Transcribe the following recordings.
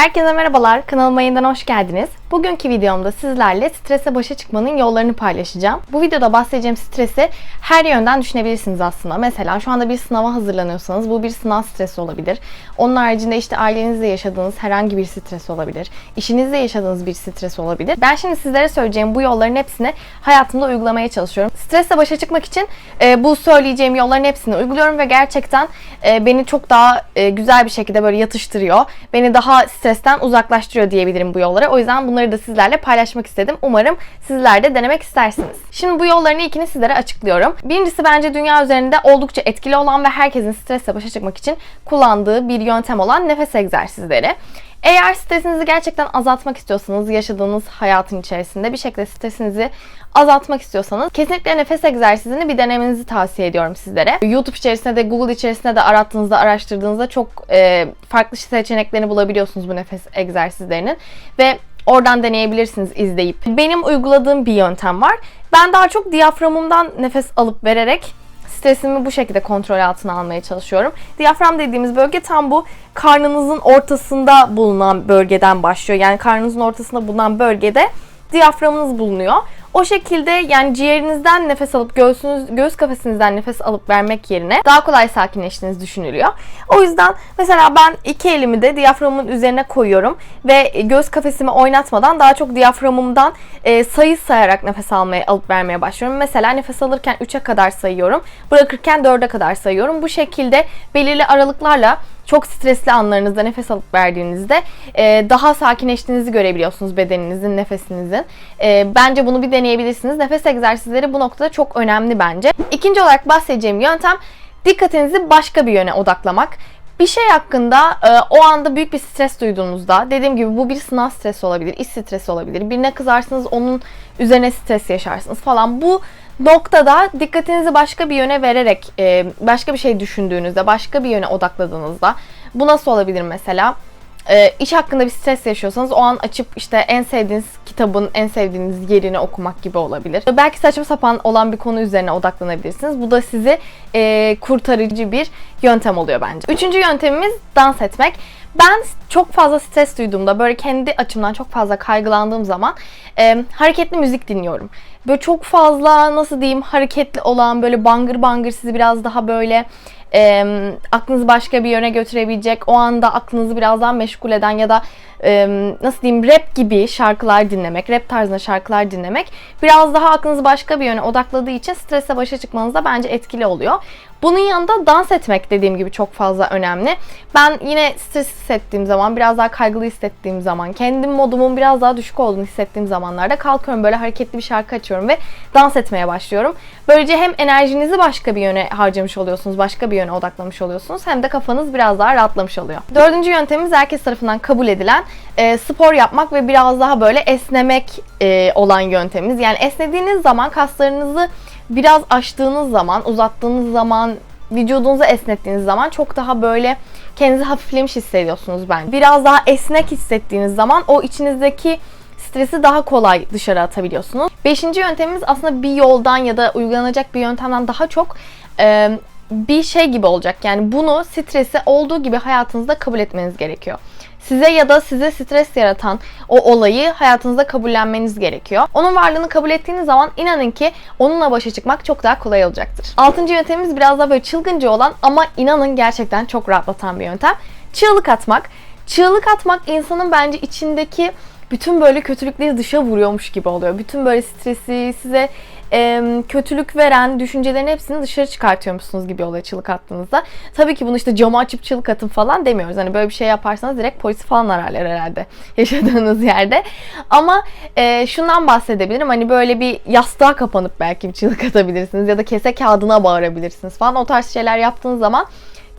Herkese merhabalar, kanalıma yeniden hoş geldiniz. Bugünkü videomda sizlerle strese başa çıkmanın yollarını paylaşacağım. Bu videoda bahsedeceğim stresi her yönden düşünebilirsiniz aslında. Mesela şu anda bir sınava hazırlanıyorsanız bu bir sınav stresi olabilir. Onun haricinde işte ailenizle yaşadığınız herhangi bir stres olabilir. İşinizde yaşadığınız bir stres olabilir. Ben şimdi sizlere söyleyeceğim bu yolların hepsini hayatımda uygulamaya çalışıyorum. Stresle başa çıkmak için e, bu söyleyeceğim yolların hepsini uyguluyorum ve gerçekten e, beni çok daha e, güzel bir şekilde böyle yatıştırıyor. Beni daha stresten uzaklaştırıyor diyebilirim bu yollara. O yüzden bunları da sizlerle paylaşmak istedim. Umarım sizler de denemek istersiniz. Şimdi bu yolların ilkini sizlere açıklıyorum. Birincisi bence dünya üzerinde oldukça etkili olan ve herkesin stresle başa çıkmak için kullandığı bir yöntem olan nefes egzersizleri. Eğer stresinizi gerçekten azaltmak istiyorsanız, yaşadığınız hayatın içerisinde bir şekilde stresinizi azaltmak istiyorsanız kesinlikle nefes egzersizini bir denemenizi tavsiye ediyorum sizlere. YouTube içerisinde de Google içerisinde de arattığınızda, araştırdığınızda çok e, farklı seçeneklerini bulabiliyorsunuz bu nefes egzersizlerinin ve Oradan deneyebilirsiniz izleyip. Benim uyguladığım bir yöntem var. Ben daha çok diyaframımdan nefes alıp vererek stresimi bu şekilde kontrol altına almaya çalışıyorum. Diyafram dediğimiz bölge tam bu karnınızın ortasında bulunan bölgeden başlıyor. Yani karnınızın ortasında bulunan bölgede diyaframınız bulunuyor. O şekilde yani ciğerinizden nefes alıp göğsünüz, göğüs kafesinizden nefes alıp vermek yerine daha kolay sakinleştiğiniz düşünülüyor. O yüzden mesela ben iki elimi de diyaframımın üzerine koyuyorum ve göğüs kafesimi oynatmadan daha çok diyaframımdan e, sayı sayarak nefes almaya alıp vermeye başlıyorum. Mesela nefes alırken 3'e kadar sayıyorum. Bırakırken 4'e kadar sayıyorum. Bu şekilde belirli aralıklarla çok stresli anlarınızda nefes alıp verdiğinizde e, daha sakinleştiğinizi görebiliyorsunuz bedeninizin, nefesinizin. E, bence bunu bir deneyebilirsiniz. Nefes egzersizleri bu noktada çok önemli bence. İkinci olarak bahsedeceğim yöntem dikkatinizi başka bir yöne odaklamak. Bir şey hakkında e, o anda büyük bir stres duyduğunuzda, dediğim gibi bu bir sınav stresi olabilir, iş stresi olabilir. Birine kızarsınız, onun üzerine stres yaşarsınız falan. Bu noktada dikkatinizi başka bir yöne vererek, e, başka bir şey düşündüğünüzde, başka bir yöne odakladığınızda, bu nasıl olabilir mesela? E, iş hakkında bir stres yaşıyorsanız o an açıp işte en sevdiğiniz kitabın en sevdiğiniz yerini okumak gibi olabilir. Belki saçma sapan olan bir konu üzerine odaklanabilirsiniz. Bu da sizi e, kurtarıcı bir yöntem oluyor bence. Üçüncü yöntemimiz dans etmek. Ben çok fazla stres duyduğumda, böyle kendi açımdan çok fazla kaygılandığım zaman e, hareketli müzik dinliyorum. Böyle çok fazla nasıl diyeyim hareketli olan böyle bangır bangır sizi biraz daha böyle e, aklınızı başka bir yöne götürebilecek, o anda aklınızı biraz daha meşgul eden ya da e, nasıl diyeyim rap gibi şarkılar dinlemek, rap tarzında şarkılar dinlemek biraz daha aklınızı başka bir yöne odakladığı için strese başa çıkmanızda bence etkili oluyor. Bunun yanında dans etmek dediğim gibi çok fazla önemli. Ben yine stres hissettiğim zaman, biraz daha kaygılı hissettiğim zaman, kendim modumun biraz daha düşük olduğunu hissettiğim zamanlarda kalkıyorum böyle hareketli bir şarkı açıyorum ve dans etmeye başlıyorum. Böylece hem enerjinizi başka bir yöne harcamış oluyorsunuz, başka bir yöne odaklamış oluyorsunuz hem de kafanız biraz daha rahatlamış oluyor. Dördüncü yöntemimiz herkes tarafından kabul edilen e, spor yapmak ve biraz daha böyle esnemek e, olan yöntemimiz. Yani esnediğiniz zaman kaslarınızı biraz açtığınız zaman, uzattığınız zaman, vücudunuzu esnettiğiniz zaman çok daha böyle kendinizi hafiflemiş hissediyorsunuz bence. Biraz daha esnek hissettiğiniz zaman o içinizdeki stresi daha kolay dışarı atabiliyorsunuz. Beşinci yöntemimiz aslında bir yoldan ya da uygulanacak bir yöntemden daha çok e, bir şey gibi olacak. Yani bunu stresi olduğu gibi hayatınızda kabul etmeniz gerekiyor. Size ya da size stres yaratan o olayı hayatınızda kabullenmeniz gerekiyor. Onun varlığını kabul ettiğiniz zaman inanın ki onunla başa çıkmak çok daha kolay olacaktır. Altıncı yöntemimiz biraz daha böyle çılgınca olan ama inanın gerçekten çok rahatlatan bir yöntem. Çığlık atmak. Çığlık atmak insanın bence içindeki bütün böyle kötülükleri dışa vuruyormuş gibi oluyor. Bütün böyle stresi, size e, kötülük veren düşüncelerin hepsini dışarı çıkartıyormuşsunuz gibi oluyor çığlık attığınızda. Tabii ki bunu işte camı açıp çığlık atın falan demiyoruz. Hani böyle bir şey yaparsanız direkt polis falan ararlar herhalde yaşadığınız yerde. Ama e, şundan bahsedebilirim. Hani böyle bir yastığa kapanıp belki bir çığlık atabilirsiniz ya da kese kağıdına bağırabilirsiniz falan. O tarz şeyler yaptığınız zaman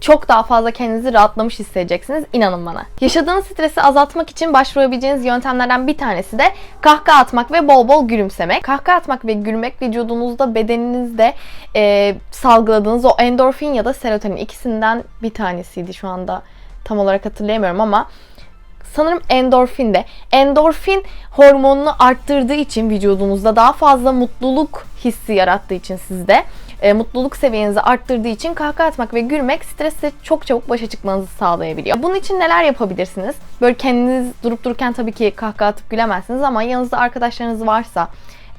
çok daha fazla kendinizi rahatlamış hissedeceksiniz. inanın bana. Yaşadığınız stresi azaltmak için başvurabileceğiniz yöntemlerden bir tanesi de kahkaha atmak ve bol bol gülümsemek. Kahkaha atmak ve gülmek vücudunuzda, bedeninizde e, salgıladığınız o endorfin ya da serotonin ikisinden bir tanesiydi şu anda tam olarak hatırlayamıyorum ama sanırım endorfin de. Endorfin hormonunu arttırdığı için vücudunuzda daha fazla mutluluk hissi yarattığı için sizde e, mutluluk seviyenizi arttırdığı için kahkaha atmak ve gülmek stresle çok çabuk başa çıkmanızı sağlayabiliyor. Bunun için neler yapabilirsiniz? Böyle kendiniz durup dururken tabii ki kahkaha atıp gülemezsiniz ama yanınızda arkadaşlarınız varsa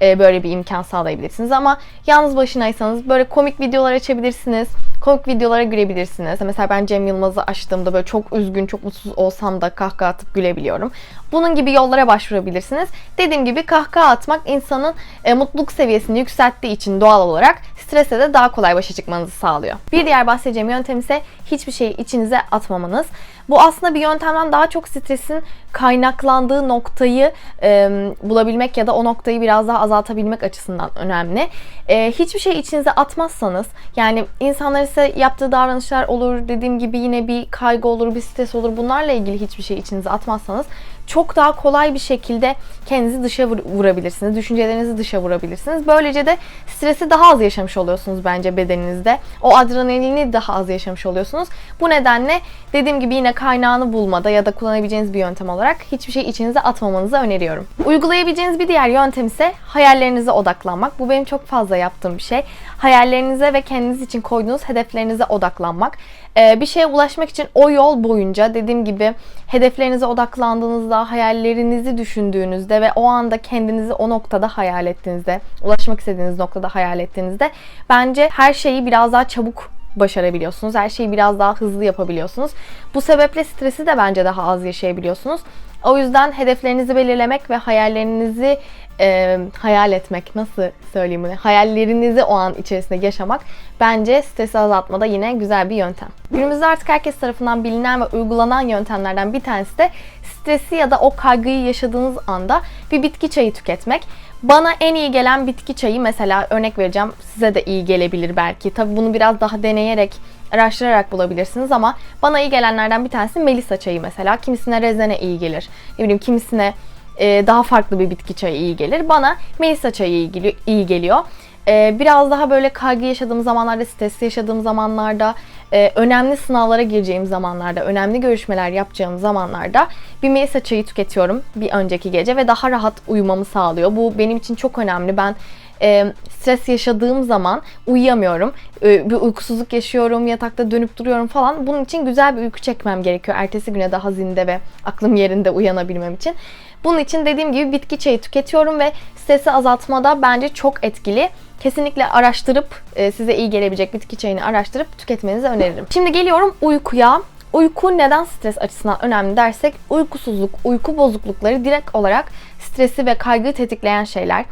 e, böyle bir imkan sağlayabilirsiniz. Ama yalnız başınaysanız böyle komik videolar açabilirsiniz. Komik videolara gülebilirsiniz. Mesela ben Cem Yılmaz'ı açtığımda böyle çok üzgün, çok mutsuz olsam da kahkaha atıp gülebiliyorum. Bunun gibi yollara başvurabilirsiniz. Dediğim gibi kahkaha atmak insanın e, mutluluk seviyesini yükselttiği için doğal olarak strese de daha kolay başa çıkmanızı sağlıyor. Bir diğer bahsedeceğim yöntem ise hiçbir şeyi içinize atmamanız. Bu aslında bir yöntemden daha çok stresin kaynaklandığı noktayı e, bulabilmek ya da o noktayı biraz daha azaltabilmek açısından önemli. E, hiçbir şey içinize atmazsanız yani insanlar ise yaptığı davranışlar olur dediğim gibi yine bir kaygı olur bir stres olur bunlarla ilgili hiçbir şey içinize atmazsanız çok daha kolay bir şekilde kendinizi dışa vurabilirsiniz. Düşüncelerinizi dışa vurabilirsiniz. Böylece de stresi daha az yaşamış oluyorsunuz bence bedeninizde. O adrenalini daha az yaşamış oluyorsunuz. Bu nedenle dediğim gibi yine kaynağını bulmada ya da kullanabileceğiniz bir yöntem olarak hiçbir şey içinize atmamanızı öneriyorum. Uygulayabileceğiniz bir diğer yöntem ise hayallerinize odaklanmak. Bu benim çok fazla yaptığım bir şey. Hayallerinize ve kendiniz için koyduğunuz hedeflerinize odaklanmak. Ee, bir şeye ulaşmak için o yol boyunca dediğim gibi hedeflerinize odaklandığınızda, hayallerinizi düşündüğünüzde ve o anda kendinizi o noktada hayal ettiğinizde, ulaşmak istediğiniz noktada hayal ettiğinizde bence her şeyi biraz daha çabuk başarabiliyorsunuz. Her şeyi biraz daha hızlı yapabiliyorsunuz. Bu sebeple stresi de bence daha az yaşayabiliyorsunuz. O yüzden hedeflerinizi belirlemek ve hayallerinizi e, hayal etmek nasıl söyleyeyim bunu? Hayallerinizi o an içerisinde yaşamak bence stresi azaltmada yine güzel bir yöntem. Günümüzde artık herkes tarafından bilinen ve uygulanan yöntemlerden bir tanesi de stresi ya da o kaygıyı yaşadığınız anda bir bitki çayı tüketmek. Bana en iyi gelen bitki çayı mesela örnek vereceğim size de iyi gelebilir belki. Tabi bunu biraz daha deneyerek araştırarak bulabilirsiniz ama bana iyi gelenlerden bir tanesi Melisa çayı mesela. Kimisine rezene iyi gelir. Ne bileyim kimisine e, daha farklı bir bitki çayı iyi gelir. Bana Melisa çayı iyi geliyor. Iyi geliyor. E, biraz daha böyle kaygı yaşadığım zamanlarda, stres yaşadığım zamanlarda, e, önemli sınavlara gireceğim zamanlarda, önemli görüşmeler yapacağım zamanlarda bir Melisa çayı tüketiyorum bir önceki gece ve daha rahat uyumamı sağlıyor. Bu benim için çok önemli. Ben e, stres yaşadığım zaman uyuyamıyorum. E, bir uykusuzluk yaşıyorum, yatakta dönüp duruyorum falan. Bunun için güzel bir uyku çekmem gerekiyor. Ertesi güne daha zinde ve aklım yerinde uyanabilmem için. Bunun için dediğim gibi bitki çayı tüketiyorum ve stresi azaltmada bence çok etkili. Kesinlikle araştırıp e, size iyi gelebilecek bitki çayını araştırıp tüketmenizi öneririm. Şimdi geliyorum uykuya. Uyku neden stres açısından önemli dersek uykusuzluk, uyku bozuklukları direkt olarak stresi ve kaygıyı tetikleyen şeyler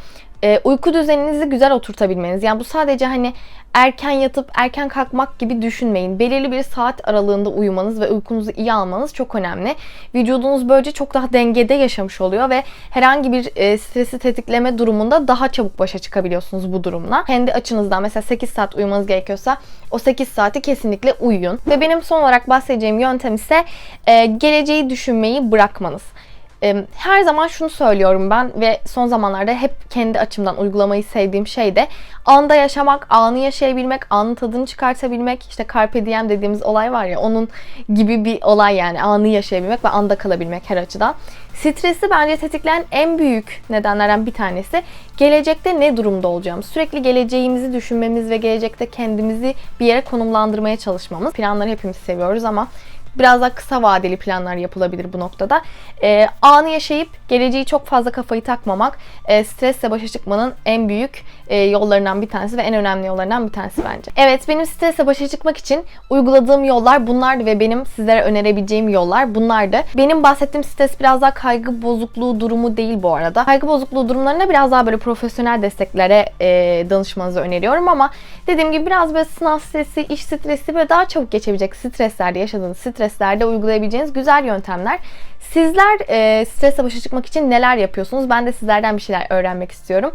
e, uyku düzeninizi güzel oturtabilmeniz. Yani bu sadece hani erken yatıp erken kalkmak gibi düşünmeyin. Belirli bir saat aralığında uyumanız ve uykunuzu iyi almanız çok önemli. Vücudunuz böylece çok daha dengede yaşamış oluyor ve herhangi bir e, stresi tetikleme durumunda daha çabuk başa çıkabiliyorsunuz bu durumla. Kendi açınızdan mesela 8 saat uyumanız gerekiyorsa o 8 saati kesinlikle uyuyun. Ve benim son olarak bahsedeceğim yöntem ise e, geleceği düşünmeyi bırakmanız. Her zaman şunu söylüyorum ben ve son zamanlarda hep kendi açımdan uygulamayı sevdiğim şey de anda yaşamak, anı yaşayabilmek, anın tadını çıkartabilmek. İşte carpe diem dediğimiz olay var ya onun gibi bir olay yani anı yaşayabilmek ve anda kalabilmek her açıdan. Stresi bence tetikleyen en büyük nedenlerden bir tanesi gelecekte ne durumda olacağımız. Sürekli geleceğimizi düşünmemiz ve gelecekte kendimizi bir yere konumlandırmaya çalışmamız. Planları hepimiz seviyoruz ama biraz daha kısa vadeli planlar yapılabilir bu noktada. E, anı yaşayıp geleceği çok fazla kafayı takmamak e, stresle başa çıkmanın en büyük e, yollarından bir tanesi ve en önemli yollarından bir tanesi bence. Evet benim stresle başa çıkmak için uyguladığım yollar bunlardı ve benim sizlere önerebileceğim yollar bunlardı. Benim bahsettiğim stres biraz daha kaygı bozukluğu durumu değil bu arada. Kaygı bozukluğu durumlarında biraz daha böyle profesyonel desteklere e, danışmanızı öneriyorum ama dediğim gibi biraz böyle sınav stresi, iş stresi böyle daha çabuk geçebilecek streslerde yaşadığınız streslerde uygulayabileceğiniz güzel yöntemler. Sizler e, stresle başa çıkmak için neler yapıyorsunuz? Ben de sizlerden bir şeyler öğrenmek istiyorum.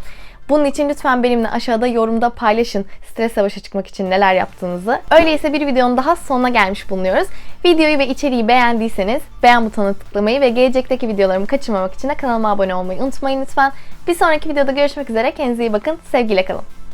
Bunun için lütfen benimle aşağıda yorumda paylaşın stresle başa çıkmak için neler yaptığınızı. Öyleyse bir videonun daha sonuna gelmiş bulunuyoruz. Videoyu ve içeriği beğendiyseniz beğen butonuna tıklamayı ve gelecekteki videolarımı kaçırmamak için de kanalıma abone olmayı unutmayın lütfen. Bir sonraki videoda görüşmek üzere. Kendinize iyi bakın. Sevgiyle kalın.